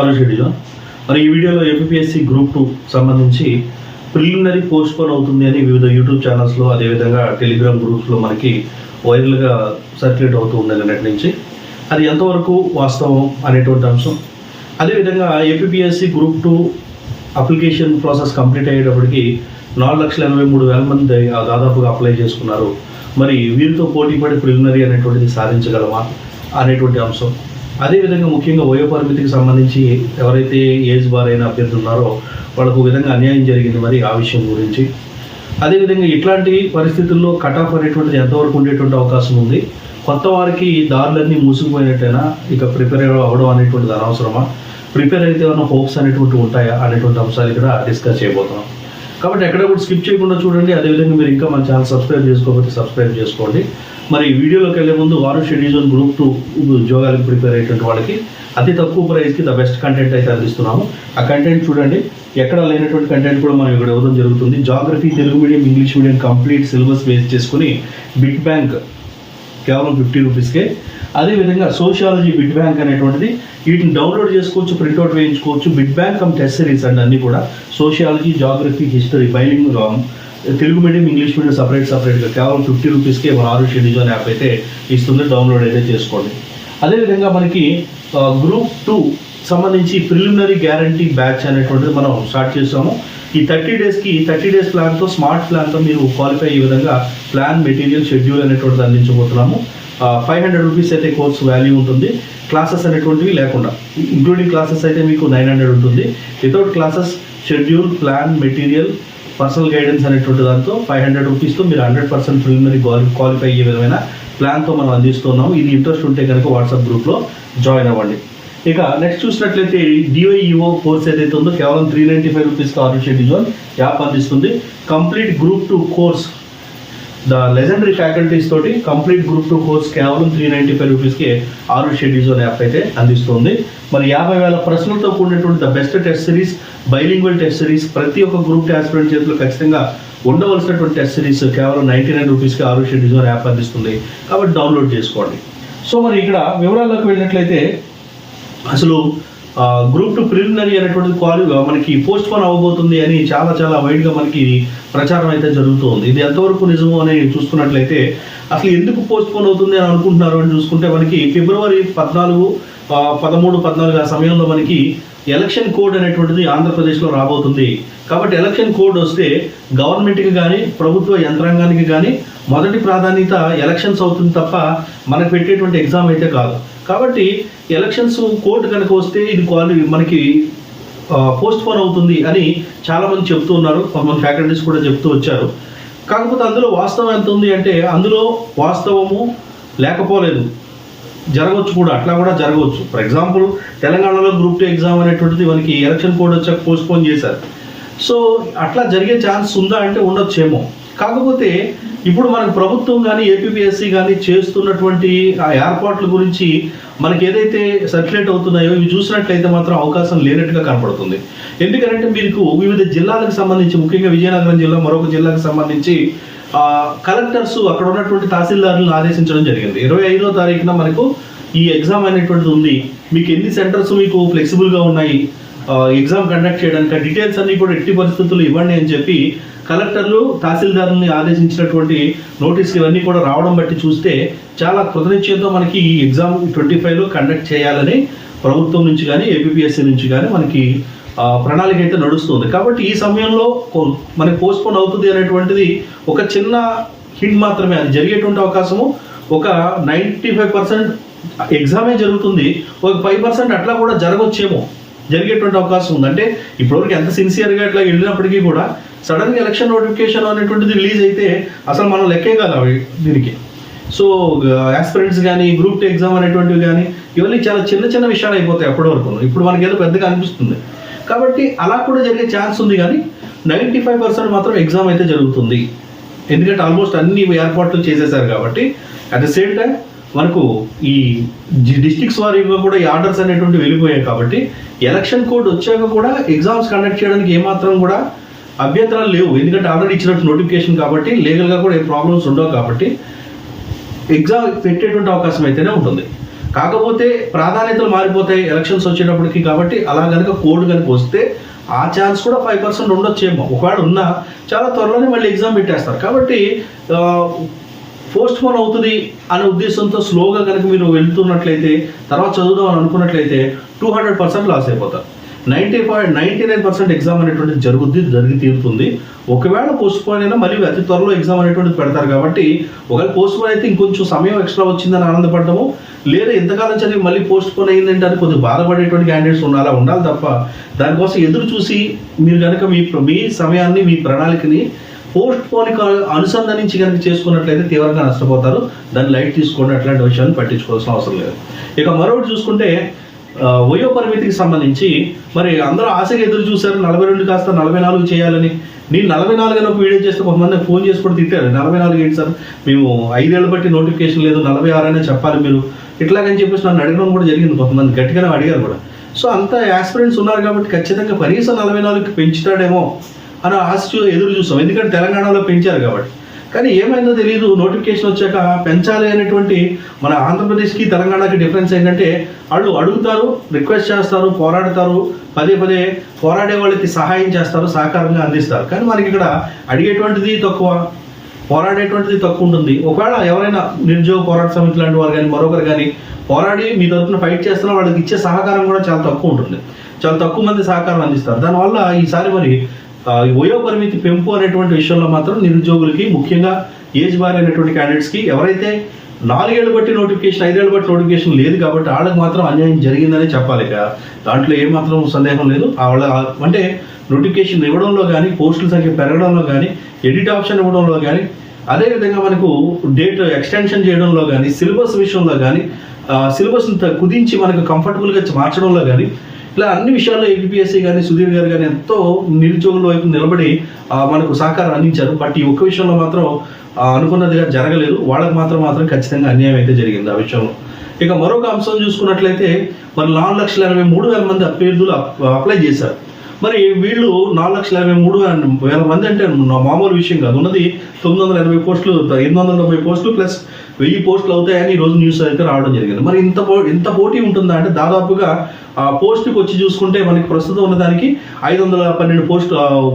ఆలోచించా మరి ఈ వీడియోలో ఏపీఎస్సి గ్రూప్ టూ సంబంధించి ప్రిలిమినరీ పోస్ట్ పోన్ అవుతుంది అని వివిధ యూట్యూబ్ ఛానల్స్లో అదేవిధంగా టెలిగ్రామ్ గ్రూప్స్లో మనకి వైరల్గా సర్క్యులేట్ అవుతూ ఉందని నిన్నటి నుంచి. అది ఎంతవరకు వాస్తవం అనేటువంటి అంశం. అదేవిధంగా APSC group two application process complete అయ్యేటప్పటికి నాలుగు లక్షల ఎనభై మూడు వేల మంది దాదాపుగా అప్లై చేసుకున్నారు. మరి వీరితో పోటీ పడి ప్రిలిమినరీ అనేటువంటిది సాధించగలమా అనేటువంటి అంశం. అదేవిధంగా ముఖ్యంగా వయోపరిమితికి సంబంధించి ఎవరైతే ఏజ్ బార్ అయిన అభ్యర్థులు ఉన్నారో వాళ్ళకు విధంగా అన్యాయం జరిగింది మరి ఆ విషయం గురించి. అదేవిధంగా ఇట్లాంటి పరిస్థితుల్లో కట్ ఆఫ్ అనేటువంటిది ఎంతవరకు ఉండేటువంటి అవకాశం ఉంది? కొత్త వారికి దారులన్నీ మూసుకుపోయినట్టయినా ఇక ప్రిపేర్ అవ్వడం అనేటువంటిది అనవసరమా? ప్రిపేర్ అయితే ఏమైనా హోప్స్ అనేటువంటి ఉంటాయా? అనేటువంటి అంశాలు ఇక్కడ డిస్కస్ చేయబోతున్నాం. కాబట్టి ఎక్కడ కూడా స్కిప్ చేయకుండా చూడండి. అదేవిధంగా మీరు ఇంకా మన ఛానల్ సబ్స్క్రైబ్ చేసుకోకపోతే సబ్స్క్రైబ్ చేసుకోండి. మరి వీడియోలోకి వెళ్ళే ముందు వారు షెడ్యూల్ గ్రూప్ టూ ఉద్యోగాలకు ప్రిపేర్ అయ్యేటువంటి వాళ్ళకి అతి తక్కువ ప్రైస్కి ద బెస్ట్ కంటెంట్ అయితే అందిస్తున్నాము. ఆ కంటెంట్ చూడండి. ఎక్కడ లేనటువంటి కంటెంట్ కూడా మనం ఇక్కడ ఇవ్వడం జరుగుతుంది. Geography Telugu medium English medium complete syllabus base చేసుకుని బిగ్ బ్యాంక్ కేవలం ఫిఫ్టీ రూపీస్కే. అదేవిధంగా సోషియాలజీ బిడ్ బ్యాంక్ అనేటువంటిది వీటిని డౌన్లోడ్ చేసుకోవచ్చు printout వేయించుకోవచ్చు. Bit bank cum test series అండి అన్నీ కూడా. Sociology geography history bilingual Telugu medium English medium separate సపరేట్గా కేవలం ఫిఫ్టీ రూపీస్కే మన ఆరు షెడ్యూజన్ యాప్ అయితే ఇస్తుంది. డౌన్లోడ్ అయితే చేసుకోండి. అదేవిధంగా మనకి గ్రూప్ టూ సంబంధించి ప్రిలిమినరీ గ్యారంటీ బ్యాచ్ అనేటువంటిది మనం స్టార్ట్ చేసాము ఈ థర్టీ డేస్కి థర్టీ డేస్ ప్లాన్తో స్మార్ట్ ప్లాన్తో మీరు క్వాలిఫై అయ్యే విధంగా ప్లాన్ మెటీరియల్ షెడ్యూల్ అనేటువంటిది అందించబోతున్నాము. ఫైవ్ హండ్రెడ్ రూపీస్ అయితే కోర్స్ వాల్యూ ఉంటుంది. క్లాసెస్ అనేటువంటివి లేకుండా ఇంక్లూడింగ్ క్లాసెస్ అయితే మీకు నైన్ హండ్రెడ్ ఉంటుంది. Without classes schedule plan material personal guidance అనేటువంటి దాంతో ఫైవ్ హండ్రెడ్ రూపీస్తో మీరు హండ్రెడ్ పర్సెంట్ ప్రిలిమినరీ క్వాలిఫై అయ్యే విధమైన ప్లాన్తో మనం అందిస్తున్నాము. ఇది ఇంట్రెస్ట్ ఉంటే కనుక వాట్సాప్ గ్రూప్లో జాయిన్ అవ్వండి. ఇక నెక్స్ట్ చూసినట్లయితే డిఓఈఓ కోర్స్ ఏదైతే ఉందో కేవలం త్రీ నైంటీ ఫైవ్ రూపీస్కి ఆరు షెడ్యూల్ యాప్ అందిస్తుంది. Complete group two course the legendary faculties తోటి కంప్లీట్ గ్రూప్ టూ కోర్స్ కేవలం త్రీ నైంటీ ఫైవ్ రూపీస్కి ఆరు షెడ్యూల్స్ యాప్ అయితే అందిస్తుంది. మరి యాభై వేల ప్రశ్నలతో కూడినటువంటి the best test series bilingual test series ప్రతి ఒక్క గ్రూప్ ఆస్పిరెంట్ చేతిలో ఖచ్చితంగా ఉండవలసినటువంటి టెస్ట్ సిరీస్ కేవలం నైంటీ నైన్ రూపీస్కి ఆరు షెడ్యూల్స్ యాప్ అందిస్తుంది. కాబట్టి డౌన్లోడ్ చేసుకోండి. సో మరి ఇక్కడ వివరాల్లోకి వెళ్ళినట్లయితే అసలు గ్రూప్ టు ప్రిలిమినరీ అనేటువంటిది క్వాలి మనకి పోస్ట్ పోన్ అవ్వబోతుంది అని చాలా చాలా వైడ్గా మనకి ప్రచారం అయితే జరుగుతుంది. ఇది ఎంతవరకు నిజము అని చూసుకున్నట్లయితే అసలు ఎందుకు పోస్ట్ పోన్ అవుతుంది అని అనుకుంటున్నారు అని చూసుకుంటే మనకి ఫిబ్రవరి పద్నాలుగు పదమూడు పద్నాలుగు ఆ సమయంలో మనకి ఎలక్షన్ కోడ్ అనేటువంటిది ఆంధ్రప్రదేశ్లో రాబోతుంది. కాబట్టి ఎలక్షన్ కోడ్ వస్తే గవర్నమెంట్కి కానీ ప్రభుత్వ యంత్రాంగానికి కానీ మొదటి ప్రాధాన్యత ఎలక్షన్స్ అవుతుంది తప్ప మనకు పెట్టేటువంటి ఎగ్జామ్ అయితే కాదు. కాబట్టి ఎలక్షన్స్ కోర్టు కనుక వస్తే ఇది క్వాలి మనకి పోస్ట్ పోన్ అవుతుంది అని చాలామంది చెప్తూ ఉన్నారు. కొంతమంది ఫ్యాకల్టీస్ కూడా చెప్తూ వచ్చారు. కాకపోతే అందులో వాస్తవం ఎంత ఉంది అంటే అందులో వాస్తవము లేకపోలేదు. జరగవచ్చు కూడా. అట్లా కూడా జరగవచ్చు. ఫర్ ఎగ్జాంపుల్ తెలంగాణలో గ్రూప్ టూ ఎగ్జామ్ అనేటువంటిది మనకి ఎలక్షన్ కోడ్ వచ్చాక పోస్ట్ పోన్ చేశారు. సో అట్లా జరిగే ఛాన్స్ ఉందా అంటే ఉండొచ్చేమో. కాకపోతే ఇప్పుడు మనకు ప్రభుత్వం కానీ ఏపీపీఎస్సీ కానీ చేస్తున్నటువంటి ఆ ఏర్పాట్ల గురించి మనకి ఏదైతే సర్క్యులేట్ అవుతున్నాయో ఇవి చూసినట్లయితే మాత్రం అవకాశం లేనట్టుగా కనపడుతుంది. ఎందుకంటే మీకు వివిధ జిల్లాలకు సంబంధించి ముఖ్యంగా విజయనగరం జిల్లా మరొక జిల్లాకు సంబంధించి కలెక్టర్స్ అక్కడ ఉన్నటువంటి తహసీల్దారులను ఆదేశించడం జరిగింది. ఇరవై ఐదో తారీఖున మనకు ఈ ఎగ్జామ్ అనేటువంటిది ఉంది. మీకు ఎన్ని సెంటర్స్ మీకు ఫ్లెక్సిబుల్గా ఉన్నాయి? ఎగ్జామ్ కండక్ట్ చేయడానికి డీటెయిల్స్ అన్ని కూడా ఎట్టి పరిస్థితుల్లో ఇవ్వండి అని చెప్పి కలెక్టర్లు తహసీల్దారుల్ని ఆదేశించినటువంటి నోటీసులు ఇవన్నీ కూడా రావడం బట్టి చూస్తే చాలా కృతనిశ్చయంతో మనకి ఈ ఎగ్జామ్ ట్వంటీ ఫైవ్లో కండక్ట్ చేయాలని ప్రభుత్వం నుంచి కానీ ఏపీఎస్సీ నుంచి కానీ మనకి ప్రణాళిక అయితే నడుస్తుంది. కాబట్టి ఈ సమయంలో మనకి పోస్ట్పోన్ అవుతుంది అనేటువంటిది ఒక చిన్న హింట్ మాత్రమే. అది జరిగేటువంటి అవకాశము ఒక నైంటీ ఫైవ్ పర్సెంట్ ఎగ్జామే జరుగుతుంది. ఒక ఫైవ్ పర్సెంట్ అట్లా కూడా జరగవచ్చేమో జరిగేటువంటి అవకాశం ఉంది. అంటే ఇప్పటివరకు ఎంత సిన్సియర్గా ఇట్లా వెళ్ళినప్పటికీ కూడా సడన్గా ఎలక్షన్ నోటిఫికేషన్ అనేటువంటిది రిలీజ్ అయితే అసలు మనం లెక్కే కాదు అవి దీనికి. సో ఆస్పిరెంట్స్ కానీ గ్రూప్ టూ ఎగ్జామ్ అనేటువంటివి కానీ ఇవన్నీ చాలా చిన్న చిన్న విషయాలు అయిపోతాయి అప్పటి వరకు ఇప్పుడు మనకి ఏదో పెద్దగా అనిపిస్తుంది. కాబట్టి అలా కూడా జరిగే ఛాన్స్ ఉంది కానీ నైంటీ ఫైవ్ పర్సెంట్ మాత్రం ఎగ్జామ్ అయితే జరుగుతుంది. ఎందుకంటే ఆల్మోస్ట్ అన్ని ఏర్పాట్లు చేసేసారు కాబట్టి అట్ ద సేమ్ టైం మనకు ఈ డిస్టిక్స్ వారీగా కూడా ఈ ఆర్డర్స్ అనేటువంటి వెళ్ళిపోయాయి కాబట్టి ఎలక్షన్ కోడ్ వచ్చాక కూడా ఎగ్జామ్స్ కండక్ట్ చేయడానికి ఏమాత్రం కూడా అభ్యంతరాలు లేవు. ఎందుకంటే ఆల్రెడీ ఇచ్చినట్టు నోటిఫికేషన్ కాబట్టి లీగల్గా కూడా ఏ ప్రాబ్లమ్స్ ఉండవు కాబట్టి ఎగ్జామ్ పెట్టేటువంటి అవకాశం అయితేనే ఉంటుంది. కాకపోతే ప్రాధాన్యతలు మారిపోతాయి ఎలక్షన్స్ వచ్చేటప్పటికి కాబట్టి అలా కనుక కోడ్ కనుక వస్తే ఆ ఛాన్స్ కూడా ఫైవ్ పర్సెంట్ ఉండొచ్చేమో. ఒకవేళ ఉన్నా చాలా త్వరలోనే మళ్ళీ ఎగ్జామ్ పెట్టేస్తారు. కాబట్టి పోస్ట్ పోన్ అవుతుంది అనే ఉద్దేశంతో స్లోగా కనుక మీరు వెళ్తున్నట్లయితే తర్వాత చదువుదాం అని అనుకున్నట్లయితే టూ హండ్రెడ్ పర్సెంట్ లాస్ అయిపోతారు. Ninety point ninety nine percent exam అనేటువంటిది జరుగుద్ది జరిగి తీరుతుంది. ఒకవేళ పోస్ట్ పోన్ అయినా మళ్ళీ అతి త్వరలో ఎగ్జామ్ అనేటువంటిది పెడతారు కాబట్టి ఒకవేళ పోస్ట్ పోన్ అయితే ఇంకొంచెం సమయం ఎక్స్ట్రా వచ్చిందని ఆనందపడము లేదా ఎంతకాలం చదివి మళ్ళీ పోస్ట్ పోన్ అయిందంటే అని కొద్దిగా బాధపడేటువంటి క్యాండిడేట్స్ ఉండాలా ఉండాలి తప్ప దానికోసం ఎదురు చూసి మీరు కనుక మీ మీ సమయాన్ని మీ ప్రణాళికని పోస్ట్ పోన్ అనుసంధానించి కనుక చేసుకున్నట్లయితే తీవ్రంగా నష్టపోతారు. దాన్ని లైట్ తీసుకోండి అట్లాంటి విషయాన్ని పట్టించుకోవాల్సిన అవసరం లేదు. ఇక మరొకటి చూసుకుంటే వయో పరిమితికి సంబంధించి మరి అందరూ ఆశగా ఎదురు చూశారు నలభై రెండు కాస్త నలభై నాలుగు చేయాలని. నేను నలభై నాలుగు అని ఒక వీడియో చేస్తే కొంతమంది ఫోన్ చేసి కూడా తిట్టారు నలభై నాలుగు ఏంటి సార్? మేము ఐదేళ్ళు బట్టి నోటిఫికేషన్ లేదు నలభై ఆరు అనే చెప్పాలి మీరు. ఇట్లాగని చెప్పేసి నన్ను అడగడం కూడా జరిగింది కొంతమంది గట్టిగానే అడిగారు కూడా. సో అంత యాస్పిరెంట్స్ ఉన్నారు కాబట్టి ఖచ్చితంగా కనీసం నలభై నాలుగుకి పెంచుతాడేమో అని ఆశ ఎదురు చూస్తాం ఎందుకంటే తెలంగాణలో పెంచారు కాబట్టి. కానీ ఏమైందో తెలియదు నోటిఫికేషన్ వచ్చాక పెంచాలి అనేటువంటి మన ఆంధ్రప్రదేశ్కి తెలంగాణకి డిఫరెన్స్ ఏంటంటే వాళ్ళు అడుగుతారు రిక్వెస్ట్ చేస్తారు పోరాడతారు పదే పదే పోరాడే వాళ్ళకి సహాయం చేస్తారు సహకారంగా అందిస్తారు. కానీ మనకి ఇక్కడ అడిగేటువంటిది తక్కువ పోరాడేటువంటిది తక్కువ ఉంటుంది. ఒకవేళ ఎవరైనా నిరుద్యోగ పోరాట సమితి లాంటి వారు కానీ మరొకరు కానీ పోరాడి మీ తరఫున ఫైట్ చేస్తున్న వాళ్ళకి ఇచ్చే సహకారం కూడా చాలా తక్కువ ఉంటుంది. చాలా తక్కువ మంది సహకారం అందిస్తారు. దానివల్ల ఈసారి మరి వయో పరిమితి పెంపు అనేటువంటి విషయంలో మాత్రం నిరుద్యోగులకి ముఖ్యంగా ఏజ్ బార్ అనేటువంటి క్యాండిడేట్స్కి ఎవరైతే నాలుగేళ్ళు బట్టి నోటిఫికేషన్ ఐదేళ్ళు బట్టి నోటిఫికేషన్ లేదు కాబట్టి వాళ్ళకి మాత్రం అన్యాయం జరిగిందని చెప్పాలి ఇక. దాంట్లో ఏమాత్రం సందేహం లేదు. వాళ్ళ అంటే నోటిఫికేషన్ ఇవ్వడంలో కానీ పోస్టుల సంఖ్య పెరగడంలో కానీ ఎడిట్ ఆప్షన్ ఇవ్వడంలో కానీ అదేవిధంగా మనకు డేట్ ఎక్స్టెన్షన్ చేయడంలో కానీ సిలబస్ విషయంలో కానీ సిలబస్ని కుదించి మనకు కంఫర్టబుల్గా మార్చడంలో కానీ ఇలా అన్ని విషయాల్లో ఏపీఎస్సీ కానీ సుధీర్ గారు కానీ ఎంతో నిరుద్యోగుల వైపు నిలబడి మనకు సహకారం అందించారు. బట్ ఈ ఒక్క విషయంలో మాత్రం అనుకున్నదిగా జరగలేదు. వాళ్ళకి మాత్రం మాత్రం ఖచ్చితంగా అన్యాయం అయితే జరిగింది ఆ విషయంలో. ఇక మరొక అంశం చూసుకున్నట్లయితే మరి నాలుగు లక్షల ఎనభై మూడు వేల మంది అభ్యర్థులు అప్లై చేశారు. మరి వీళ్ళు నాలుగు లక్షల ఎనభై మూడు వేల మంది అంటే మామూలు విషయం కాదు. ఉన్నది తొమ్మిది వందల ఎనభై పోస్టులు ఎనిమిది వందల తొంభై పోస్టులు ప్లస్ వెయ్యి పోస్టులు అవుతాయని ఈ రోజు న్యూస్ అయితే రావడం జరిగింది. మరి ఇంత పో ఇంత పోటీ ఉంటుందా అంటే దాదాపుగా ఆ పోస్ట్కి వచ్చి చూసుకుంటే మనకి ప్రస్తుతం ఉన్నదానికి ఐదు వందల పన్నెండు పోస్ట్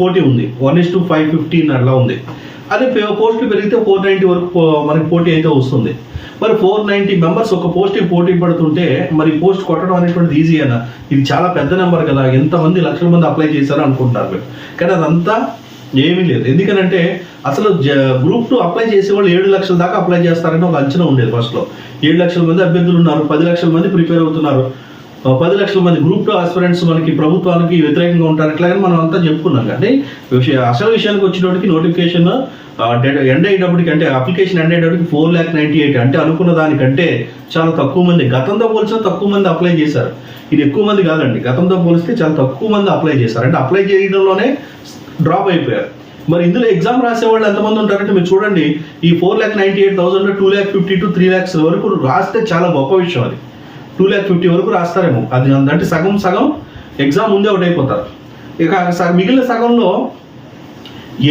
పోటీ ఉంది. One is to five fifteen అట్లా ఉంది. అదే పోస్టులు పెరిగితే ఫోర్ నైంటీ వరకు మనకి పోటీ అయితే వస్తుంది. మరి ఫోర్ నైంటీ మెంబర్స్ ఒక పోస్ట్కి పోటీ పడుతుంటే మరి పోస్ట్ కొట్టడం అనేటువంటిది ఈజీ అన్న ఇది చాలా పెద్ద నెంబర్ కదా. ఎంతమంది లక్షల మంది అప్లై చేశారు అనుకుంటారు కానీ అదంతా ఏమీ లేదు. ఎందుకనంటే అసలు గ్రూప్ టూ అప్లై చేసే వాళ్ళు ఏడు లక్షల దాకా అప్లై చేస్తారని ఒక అంచనా ఉండేది ఫస్ట్లో ఏడు లక్షల మంది అభ్యర్థులు ఉన్నారు పది లక్షల మంది ప్రిపేర్ అవుతున్నారు. పది లక్షల మంది గ్రూప్ టూ ఆస్పిరెంట్స్ మనకి ప్రభుత్వానికి వ్యతిరేకంగా ఉంటారు ఇట్లాగని మనం అంతా చెప్పుకున్నాం. కానీ అసలు విషయానికి వచ్చేటప్పటికి నోటిఫికేషన్ ఎండ్ అయ్యేటప్పటికి అంటే అప్లికేషన్ ఎండ్ అయ్యేటప్పటికి ఫోర్ ల్యాక్ నైంటీ ఎయిట్ అంటే అనుకున్న దానికంటే చాలా తక్కువ మంది గతంతో పోలిస్తే తక్కువ మంది అప్లై చేశారు. ఇది ఎక్కువ మంది కాదండి. గతంతో పోలిస్తే చాలా తక్కువ మంది అప్లై చేశారు. అంటే అప్లై చేయడంలోనే డ్రాప్ అయిపోయారు. మరి ఇందులో ఎగ్జామ్ రాసే వాళ్ళు ఎంతమంది ఉంటారంటే మీరు చూడండి ఈ four lakh ninety eight thousand two lakh fifty to three lakhs వరకు రాస్తే చాలా గొప్ప విషయం అది. టూ ల్యాక్ ఫిఫ్టీ వరకు రాస్తారేమో. అది అంటే సగం సగం ఎగ్జామ్ ముందే అవుట్ అయిపోతారు. ఇక సగం మిగిలిన సగంలో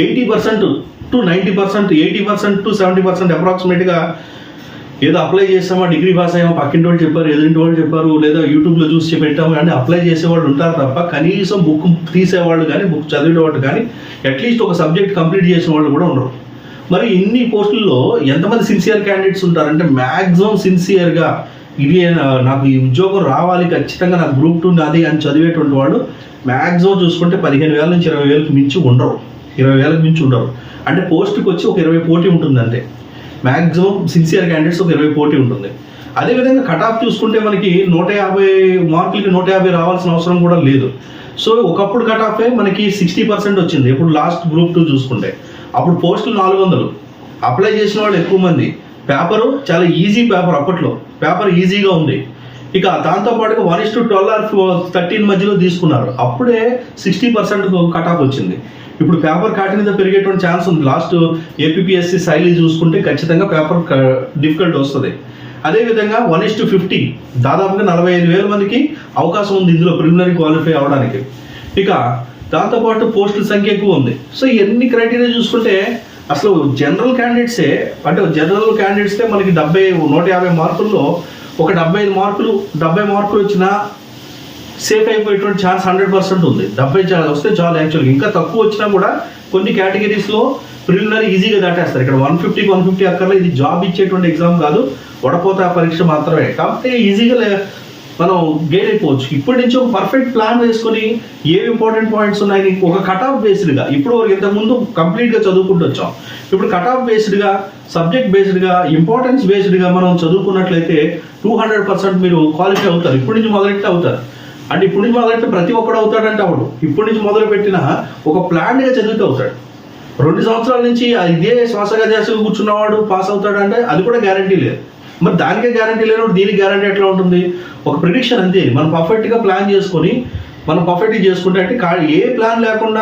eighty percent to ninety percent eighty percent to seventy percent అప్రాక్సిమేట్గా ఏదో అప్లై చేసామా డిగ్రీ పాస్ అయ్యామా పక్కింటి వాళ్ళు చెప్పారు ఎదురింటి వాళ్ళు చెప్పారు లేదా యూట్యూబ్లో చూసి పెట్టాము కానీ అప్లై చేసేవాళ్ళు ఉంటారు తప్ప కనీసం బుక్ తీసేవాళ్ళు కానీ బుక్ చదివేవాళ్ళు కానీ అట్లీస్ట్ ఒక సబ్జెక్ట్ కంప్లీట్ చేసిన వాళ్ళు కూడా ఉండరు. మరి ఇన్ని పోస్టుల్లో ఎంతమంది సిన్సియర్ క్యాండిడేట్స్ ఉంటారంటే మ్యాక్సిమం సిన్సియర్గా ఇది నాకు ఈ ఉద్యోగం రావాలి ఖచ్చితంగా నాకు గ్రూప్ టూ నాది అని చదివేటువంటి వాళ్ళు మ్యాక్సిమం చూసుకుంటే పదిహేను వేల నుంచి ఇరవై వేలకు మించి ఉండరు. ఇరవై వేలకు మించి ఉండరు. అంటే పోస్ట్కి వచ్చి ఒక ఇరవై పోటీ ఉంటుంది అంతే మ్యాక్సిమం సిన్సియర్ క్యాండిడేట్స్ ఒక ఇరవై పోటీ ఉంటుంది. అదేవిధంగా కట్ ఆఫ్ చూసుకుంటే మనకి నూట యాభై మార్కులకి నూట యాభై రావాల్సిన అవసరం కూడా లేదు. సో ఒకప్పుడు కట్ ఆఫే మనకి సిక్స్టీ పర్సెంట్ వచ్చింది. ఇప్పుడు లాస్ట్ గ్రూప్ టూ చూసుకుంటే. అప్పుడు పోస్టులు నాలుగు వందలు. అప్లై చేసిన వాళ్ళు ఎక్కువ మంది. పేపరు చాలా ఈజీ పేపర్ అప్పట్లో. పేపర్ ఈజీగా ఉంది. ఇక దాంతో పాటుగా one is to twelve or thirteen మధ్యలో తీసుకున్నారు. అప్పుడే సిక్స్టీ పర్సెంట్ కట్ ఆఫ్ వచ్చింది. ఇప్పుడు పేపర్ కాటి మీద పెరిగేటువంటి ఛాన్స్ ఉంది. లాస్ట్ ఏపీఎస్సి శైలి చూసుకుంటే ఖచ్చితంగా పేపర్ డిఫికల్ట్ వస్తుంది. అదేవిధంగా వన్ ఇస్ టు ఫిఫ్టీ దాదాపుగా నలభై ఐదు వేల మందికి అవకాశం ఉంది ఇందులో ప్రిలిమినరీ క్వాలిఫై అవ్వడానికి ఇక దాంతోపాటు పోస్టుల సంఖ్య ఎక్కువ ఉంది. సో ఇవన్నీ క్రైటీరియా చూసుకుంటే అసలు జనరల్ క్యాండిడేట్సే అంటే జనరల్ క్యాండిడేట్సే మనకి డెబ్బై నూట యాభై మార్కుల్లో ఒక డెబ్బై ఐదు మార్కులు డెబ్బై మార్కులు వచ్చినా సేఫ్ అయిపోయేటువంటి ఛాన్స్ హండ్రెడ్ పర్సెంట్ ఉంది. డెబ్బై చా- వస్తే చాలు యాక్చువల్గా ఇంకా తక్కువ వచ్చినా కూడా కొన్ని కేటగిరీస్లో ప్రిలిమినరీ ఈజీగా దాటేస్తారు. ఇక్కడ వన్ ఫిఫ్టీకి వన్ ఫిఫ్టీ అక్కర్లో. ఇది జాబ్ ఇచ్చేటువంటి ఎగ్జామ్ కాదు. వడపోత పరీక్ష మాత్రమే. కాబట్టి ఈజీగా మనం గెయిన్ అయిపోవచ్చు ఇప్పటి నుంచి ఒక పర్ఫెక్ట్ ప్లాన్ వేసుకొని ఏ ఇంపార్టెంట్ పాయింట్స్ ఉన్నాయి ఒక కట్ ఆఫ్ బేస్డ్గా ఇప్పుడు ఇంతకుముందు కంప్లీట్గా చదువుకుంటూ వచ్చాం ఇప్పుడు కట్ ఆఫ్ బేస్డ్గా సబ్జెక్ట్ బేస్డ్గా ఇంపార్టెన్స్ బేస్డ్గా మనం చదువుకున్నట్లయితే టూ హండ్రెడ్ పర్సెంట్ మీరు క్వాలిఫై అవుతారు. ఇప్పటి నుంచి మొదలెట్టి అవుతారు. అంటే ఇప్పటి నుంచి మొదలెట్టి ప్రతి ఒక్కడు అవుతాడంటే అవడు. ఇప్పటి నుంచి మొదలు పెట్టిన ఒక ప్లాన్గా చదివితే అవుతాడు. రెండు సంవత్సరాల నుంచి ఇదే శ్వాసగా చేసి కూర్చున్నవాడు పాస్ అవుతాడంటే అది కూడా గ్యారంటీ లేదు. మరి దానికే గ్యారంటీ లేనప్పుడు దీనికి గ్యారంటీ ఎట్లా ఉంటుంది? ఒక ప్రిడిక్షన్ అంతే. మనం పర్ఫెక్ట్గా ప్లాన్ చేసుకొని మనం పర్ఫెక్ట్గా చేసుకుంటే అంటే కా- ఏ ప్లాన్ లేకుండా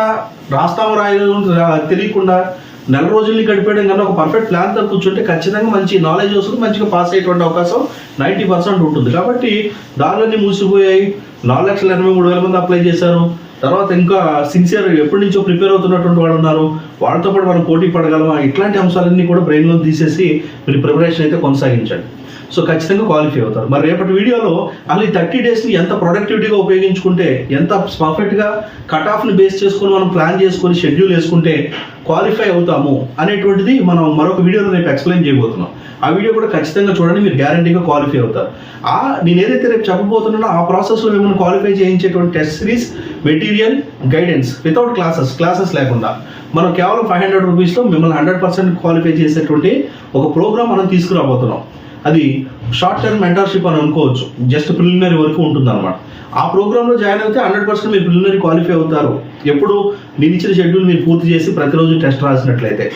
రాస్తాము రాయలేదు తెలియకుండా నెల రోజుల్ని గడిపేయడం కన్నా ఒక పర్ఫెక్ట్ ప్లాన్తో కూర్చుంటే ఖచ్చితంగా మంచి నాలెడ్జ్ వస్తుంది మంచిగా పాస్ అయ్యేటువంటి అవకాశం నైంటీ పర్సెంట్ ఉంటుంది. కాబట్టి దానిలోనే మూసిపోయాయి. నాలుగు లక్షల ఎనభై మూడు వేల మంది అప్లై చేశారు. తర్వాత ఇంకా సిన్సియర్ ఎప్పటి నుంచో ప్రిపేర్ అవుతున్నటువంటి వాళ్ళు ఉన్నారు. వాళ్ళతో పాటు మనం పోటీ పడగలమా? ఇట్లాంటి అంశాలన్నీ కూడా బ్రెయిన్లో తీసేసి మీరు ప్రిపరేషన్ అయితే కొనసాగించండి. సో ఖచ్చితంగా క్వాలిఫై అవుతారు. మరి రేపటి వీడియోలో అసలు థర్టీ డేస్ని ఎంత ప్రొడక్టివిటీగా ఉపయోగించుకుంటే ఎంత పర్ఫెక్ట్గా కట్ ఆఫ్ని బేస్ చేసుకొని మనం ప్లాన్ చేసుకొని షెడ్యూల్ వేసుకుంటే క్వాలిఫై అవుతాము అనేటువంటిది మనం మరొక వీడియోలో రేపు ఎక్స్ప్లెయిన్ చేయబోతున్నాం. ఆ వీడియో కూడా ఖచ్చితంగా చూడండి మీరు గ్యారంటీగా క్వాలిఫై అవుతారు. ఆ నేను ఏదైతే రేపు చెప్పబోతున్నానో ఆ ప్రాసెస్లో మిమ్మల్ని qualify చేయించేటువంటి test series material guidance without classes classes లేకుండా. మనం కేవలం ఫైవ్ హండ్రెడ్ రూపీస్లో మిమ్మల్ని హండ్రెడ్ పర్సెంట్ క్వాలిఫై చేసేటువంటి ఒక ప్రోగ్రామ్ మనం తీసుకురాబోతున్నాం. అది షార్ట్ టర్మ్ మెంటర్షిప్ అని అనుకోవచ్చు. జస్ట్ ప్రిలిమినరీ వరకు ఉంటుంది అనమాట ఆ ప్రోగ్రాంలో జాయిన్ అయితే హండ్రెడ్ పర్సెంట్ మీరు ప్రిలిమినరీ క్వాలిఫై అవుతారు. ఎప్పుడు నేను ఇచ్చిన షెడ్యూల్ మీరు పూర్తి చేసి ప్రతిరోజు టెస్ట్ రాసినట్లయితే.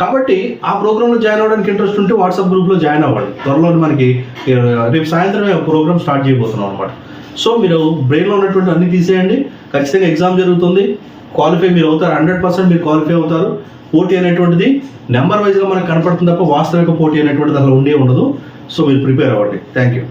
కాబట్టి ఆ ప్రోగ్రాంలో జాయిన్ అవ్వడానికి ఇంట్రెస్ట్ ఉంటే వాట్సాప్ గ్రూప్లో జాయిన్ అవ్వండి. త్వరలో మనకి రేపు సాయంత్రమే ప్రోగ్రామ్ స్టార్ట్ చేయబోతున్నాం అనమాట సో మీరు బ్రెయిన్లో ఉన్నటువంటి అన్ని తీసేయండి. ఖచ్చితంగా ఎగ్జామ్ జరుగుతుంది. క్వాలిఫై మీరు అవుతారు హండ్రెడ్ పర్సెంట్ మీరు క్వాలిఫై అవుతారు. పోటీ అనేటువంటిది నెంబర్ వైజ్గా మనకు కనపడుతుంది తప్ప వాస్తవిక పోటీ అనేటువంటిది అలా ఉండే ఉండదు. సో మీరు ప్రిపేర్ అవ్వండి. Thank you